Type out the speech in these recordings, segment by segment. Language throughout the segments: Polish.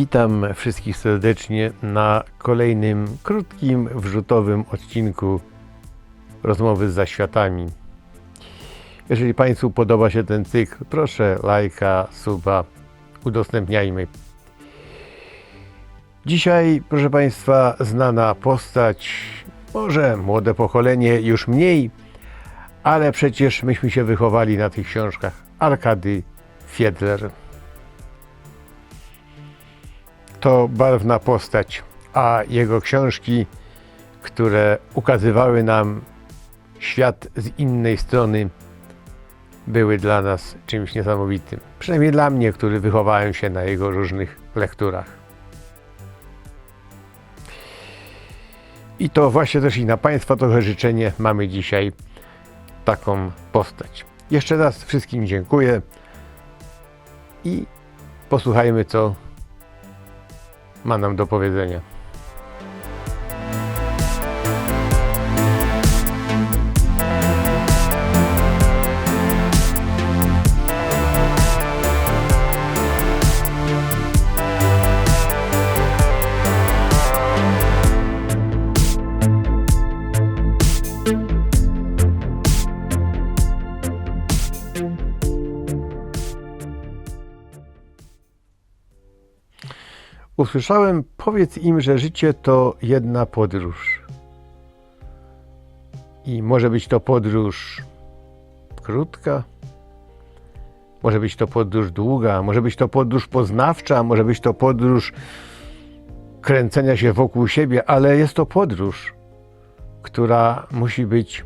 Witam wszystkich serdecznie na kolejnym krótkim, wrzutowym odcinku Rozmowy z Zaświatami. Jeżeli Państwu podoba się ten cykl, proszę lajka, suba, udostępniajmy. Dzisiaj, proszę Państwa, znana postać, może młode pokolenie już mniej, ale przecież myśmy się wychowali na tych książkach. Arkady Fiedler to barwna postać, a jego książki, które ukazywały nam świat z innej strony, były dla nas czymś niesamowitym. Przynajmniej dla mnie, który wychowałem się na jego różnych lekturach. I to właśnie też i na Państwa trochę życzenie mamy dzisiaj taką postać. Jeszcze raz wszystkim dziękuję i posłuchajmy, co ma nam do powiedzenia. Usłyszałem, powiedz im, że życie to jedna podróż. I może być to podróż krótka, może być to podróż długa, może być to podróż poznawcza, może być to podróż kręcenia się wokół siebie, ale jest to podróż, która musi być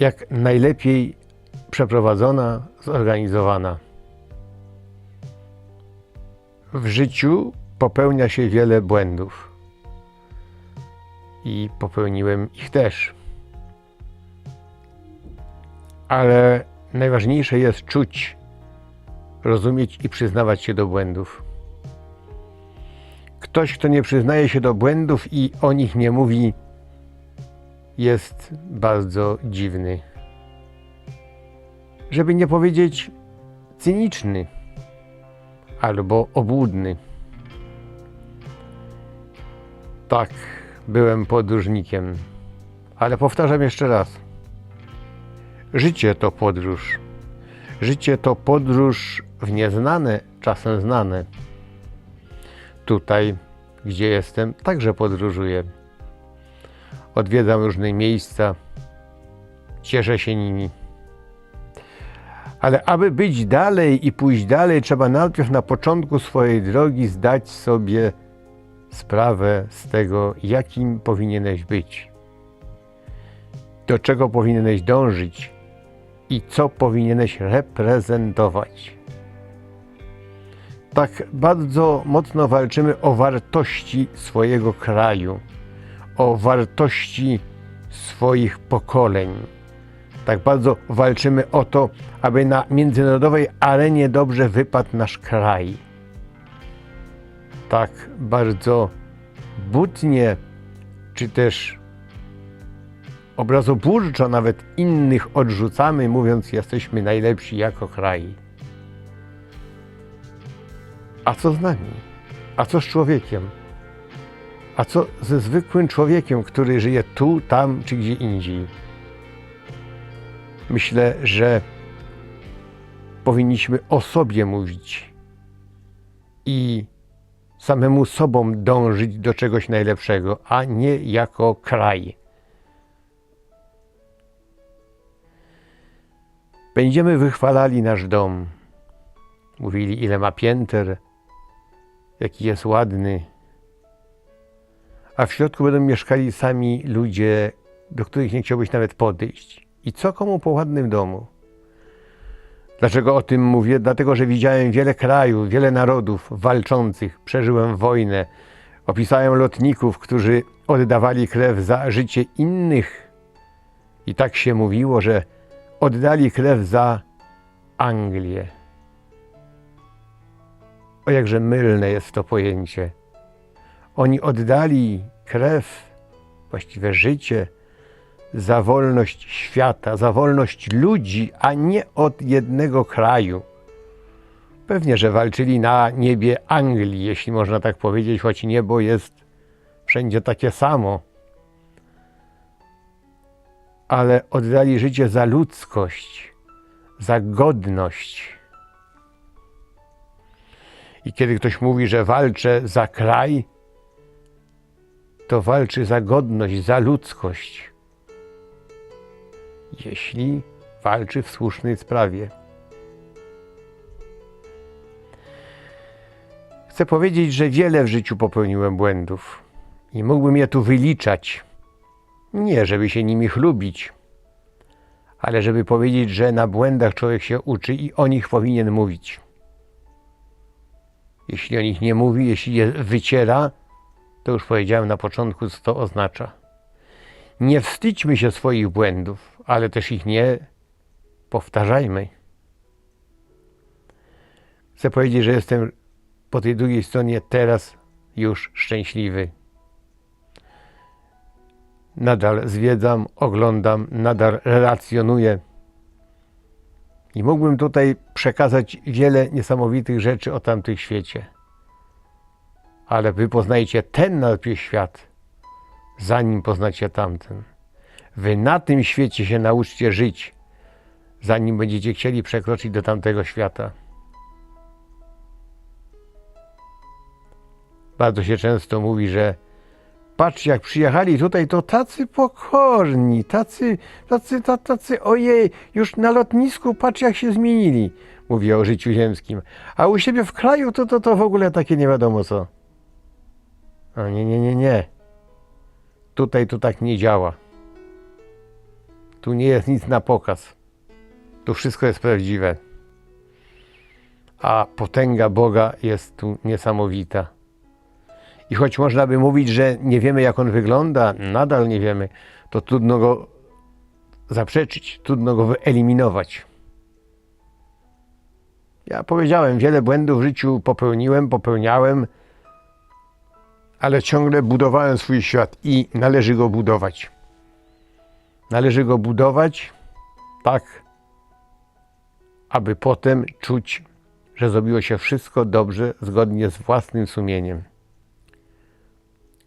jak najlepiej przeprowadzona, zorganizowana. W życiu popełnia się wiele błędów. I popełniłem ich też. Ale najważniejsze jest czuć, rozumieć i przyznawać się do błędów. Ktoś, kto nie przyznaje się do błędów i o nich nie mówi, jest bardzo dziwny. Żeby nie powiedzieć cyniczny albo obłudny. Tak, byłem podróżnikiem, ale powtarzam jeszcze raz. Życie to podróż. Życie to podróż w nieznane, czasem znane. Tutaj, gdzie jestem, także podróżuję. Odwiedzam różne miejsca, cieszę się nimi. Ale aby być dalej i pójść dalej, trzeba najpierw na początku swojej drogi zdać sobie sprawę z tego, jakim powinieneś być, do czego powinieneś dążyć i co powinieneś reprezentować. Tak bardzo mocno walczymy o wartości swojego kraju, o wartości swoich pokoleń tak bardzo walczymy o to, aby na międzynarodowej arenie dobrze wypadł nasz kraj. Tak bardzo butnie, czy też obrazoburczo nawet innych odrzucamy, mówiąc, jesteśmy najlepsi jako kraj. A co z nami? A co z człowiekiem? A co ze zwykłym człowiekiem, który żyje tu, tam czy gdzie indziej? Myślę, że powinniśmy o sobie mówić i samemu sobą dążyć do czegoś najlepszego, a nie jako kraj. Będziemy wychwalali nasz dom. Mówili, ile ma pięter, jaki jest ładny. A w środku będą mieszkali sami ludzie, do których nie chciałbyś nawet podejść. I co komu po ładnym domu? Dlaczego o tym mówię? Dlatego, że widziałem wiele krajów, wiele narodów walczących, przeżyłem wojnę, opisałem lotników, którzy oddawali krew za życie innych. I tak się mówiło, że oddali krew za Anglię. O jakże mylne jest to pojęcie. Oni oddali krew, właściwie życie, za wolność świata, za wolność ludzi, a nie od jednego kraju. Pewnie, że walczyli na niebie Anglii, jeśli można tak powiedzieć, choć niebo jest wszędzie takie samo. Ale oddali życie za ludzkość, za godność. I kiedy ktoś mówi, że walczę za kraj, to walczy za godność, za ludzkość. Jeśli walczy w słusznej sprawie. Chcę powiedzieć, że wiele w życiu popełniłem błędów i mógłbym je tu wyliczać. Nie, żeby się nimi chlubić, ale żeby powiedzieć, że na błędach człowiek się uczy i o nich powinien mówić. Jeśli o nich nie mówi, jeśli je wyciera, to już powiedziałem na początku, co to oznacza. Nie wstydźmy się swoich błędów, ale też ich nie powtarzajmy. Chcę powiedzieć, że jestem po tej drugiej stronie teraz już szczęśliwy. Nadal zwiedzam, oglądam, nadal relacjonuję. I mógłbym tutaj przekazać wiele niesamowitych rzeczy o tamtych świecie. Ale wy poznajcie ten najpierw świat, zanim poznacie tamten. Wy na tym świecie się nauczcie żyć, zanim będziecie chcieli przekroczyć do tamtego świata. Bardzo się często mówi, że patrz jak przyjechali tutaj, to tacy pokorni, tacy, tacy, tacy, tacy, ojej, już na lotnisku patrz jak się zmienili. Mówię o życiu ziemskim. A u siebie w kraju to, to, to w ogóle takie nie wiadomo co. A nie, nie, nie, nie. Tutaj to tak nie działa. Tu nie jest nic na pokaz. Tu wszystko jest prawdziwe. A potęga Boga jest tu niesamowita. I choć można by mówić, że nie wiemy, jak on wygląda, nadal nie wiemy, to trudno go zaprzeczyć, trudno go wyeliminować. Ja powiedziałem, wiele błędów w życiu popełniłem, popełniałem, ale ciągle budowałem swój świat i należy go budować. Należy go budować tak, aby potem czuć, że zrobiło się wszystko dobrze, zgodnie z własnym sumieniem.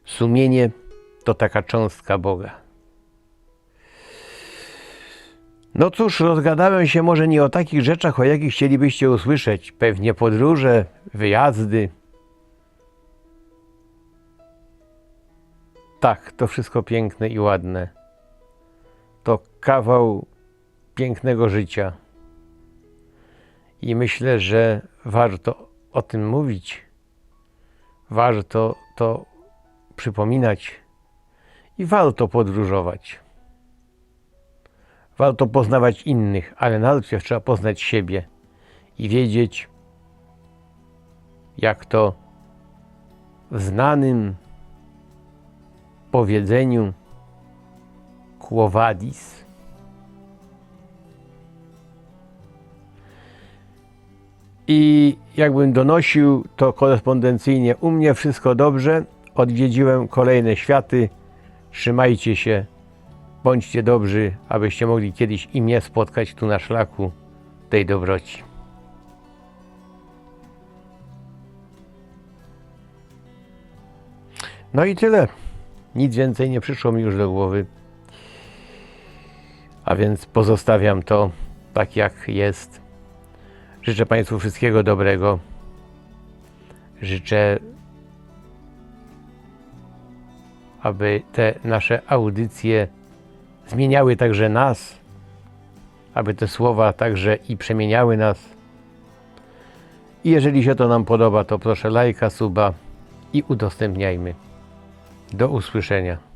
Sumienie to taka cząstka Boga. No cóż, rozgadałem się może nie o takich rzeczach, o jakich chcielibyście usłyszeć. Pewnie podróże, wyjazdy. Tak, to wszystko piękne i ładne. Kawał pięknego życia. I myślę, że warto o tym mówić. Warto to przypominać i warto podróżować. Warto poznawać innych, ale najpierw trzeba poznać siebie i wiedzieć, jak to w znanym powiedzeniu Quo vadis i jakbym donosił to korespondencyjnie u mnie wszystko dobrze, odwiedziłem kolejne światy. Trzymajcie się, bądźcie dobrzy, abyście mogli kiedyś i mnie spotkać tu na szlaku tej dobroci. No i tyle. Nic więcej nie przyszło mi już do głowy. A więc pozostawiam to tak jak jest. Życzę Państwu wszystkiego dobrego. Życzę aby te nasze audycje zmieniały także nas, aby te słowa także i przemieniały nas. I jeżeli się to nam podoba, to proszę lajka, suba i udostępniajmy. Do usłyszenia.